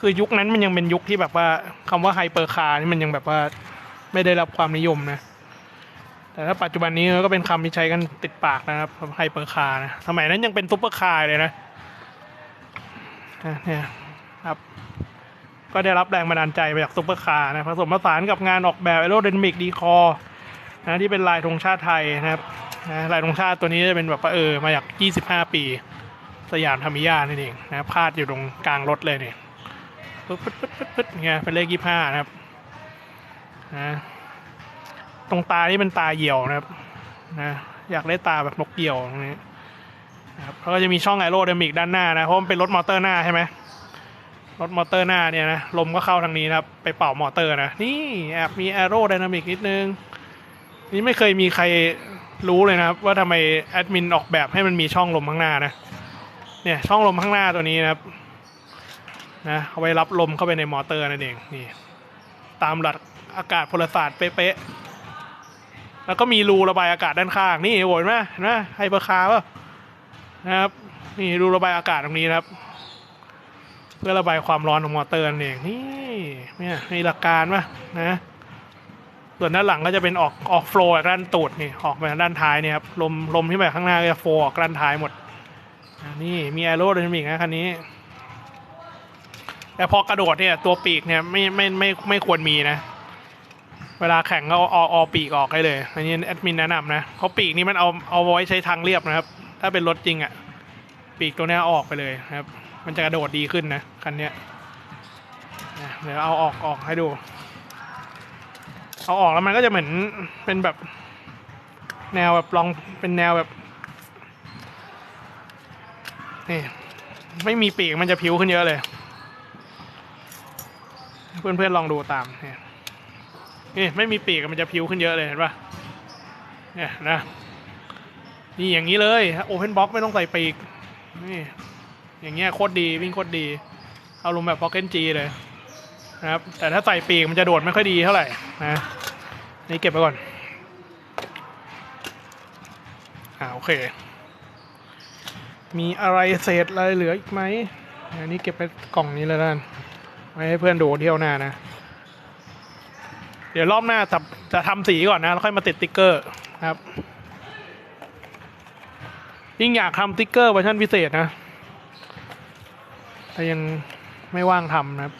คือยุคนั้นมันยังเป็นยุคที่แบบว่าคำว่าไฮเปอร์คาร์นี่มันยังแบบว่าไม่ได้รับความนิยมนะ แต่ถ้าปัจจุบันนี้ก็เป็นคำที่ใช้กันติดปากนะครับไฮเปอร์คาร์นะสมัยนั้นยังเป็นซุปเปอร์คาร์เลยนะอะเนี่ยครับ ก็ได้รับแรงบันดาลใจมาจากซุปเปอร์คาร์นะผสมผสานกับงานออกแบบแอโรไดนมิกดีคอนะที่เป็นลายธงชาติไทยนะครับนะลายธงชาติตัวนี้จะเป็นแบบว่าเออมาจาก 25 ปี สยามธรรมิยานั่นเองนะพาดอยู่ตรงกลางรถเลยเนี่ย ปึ๊ดปึ๊ดปึ๊ดปึ๊ดปึ๊ดเงี้ยเป็นเลข25นะครับนะตรงตานี่เป็นตาเหี่ยวนะครับนะอยากได้ตาแบบนกเหี่ยวตรงนี้นะครับแล้วก็จะมีช่องไอโรไดนามิกด้านหน้านะเพราะมันเป็นรถมอเตอร์หน้าใช่ไหมรถมอเตอร์หน้าเนี่ยนะลมก็เข้าทางนี้นะครับ ไปเป่ามอเตอร์นะนี่แอบมีแอโรไดนามิกนิดนึง นี่ไม่เคยมีใครรู้เลยนะครับ ว่าทำไมแอดมินออกแบบให้มันมีช่องลมข้างหน้านะเนี่ยช่องลมข้างหน้าตัวนี้นะครับ นะเอาไว้รับลมเข้าไปในมอเตอร์นั่นเองนี่ตามหลักอากาศพลศาสตร์เป๊ะๆแล้วก็มีรูระบายอากาศด้านข้างนี่โหยไหมเห็นไหมไฮเปอร์คาร์ป่ะนะครับนี่รูระบายอากาศตรงนี้นะครับ เพื่อระบายความร้อนของมอเตอร์นั่นเองนี่เนี่ยมีหลักการป่ะนะส่วนด้านหลังก็จะเป็นออกออกโฟล์จากด้านตูดนี่ออกมาด้านท้ายเนี่ยครับลมลมที่มาข้างหน้าก็จะโฟล์ออกด้านท้ายหมดนี่มีแอโรไดนามิกนะคันนี้ แต่พอกระโดดเนี่ยตัวปีกเนี่ยไม่ไม่ไม่ไม่ควรมีนะ เวลาแข่งก็เอาเอาปีกออกให้เลย อันนี้แอดมินแนะนำนะเพราะปีกนี้มันเอาเอาไว้ใช้ทางเรียบนะครับ ถ้าเป็นรถจริงอะ่ะ ปีกตัวนี้ออกไปเลยครับ มันจะกระโดดดีขึ้นนะคันเนี้ยเดี๋ยวเอาออกออกให้ดู เอาออกแล้วมันก็จะเหมือนเป็นแบบ แนวแบบลองเป็นแนวแบบนี่ไม่มีปีกมันจะผิวขึ้นเยอะเลย เพื่อนๆลองดูตามเนี่ยนี่ไม่มีปีกมันจะผิวขึ้นเยอะเลยเห็นปะเนี่ยนะนี่อย่างนี้เลยโอเพนบ็อกไม่ต้องใส่ปีกนี่อย่างเงี้ยโคตรดีวิ่งโคตรดี เอาลงแบบพ็อกเก็ตจีเลยนะครับแต่ถ้าใส่ปีกมันจะโดดไม่ค่อยดีเท่าไหร่นะนี่เก็บไปก่อนอ่าโอเค มีอะไรเศษอะไรเหลืออีกไหมอันนี้เก็บไปกล่องนี้เลยแล้วกัน ไว้ให้เพื่อนดูเที่ยวหน้านะ เดี๋ยวรอบหน้าจะจะทำสีก่อนนะแล้วค่อยมาติดติ๊กเกอร์ครับ ยิ่งอยากทำติ๊กเกอร์เวอร์ชันพิเศษนะ แต่ยังไม่ว่างทำนะครับ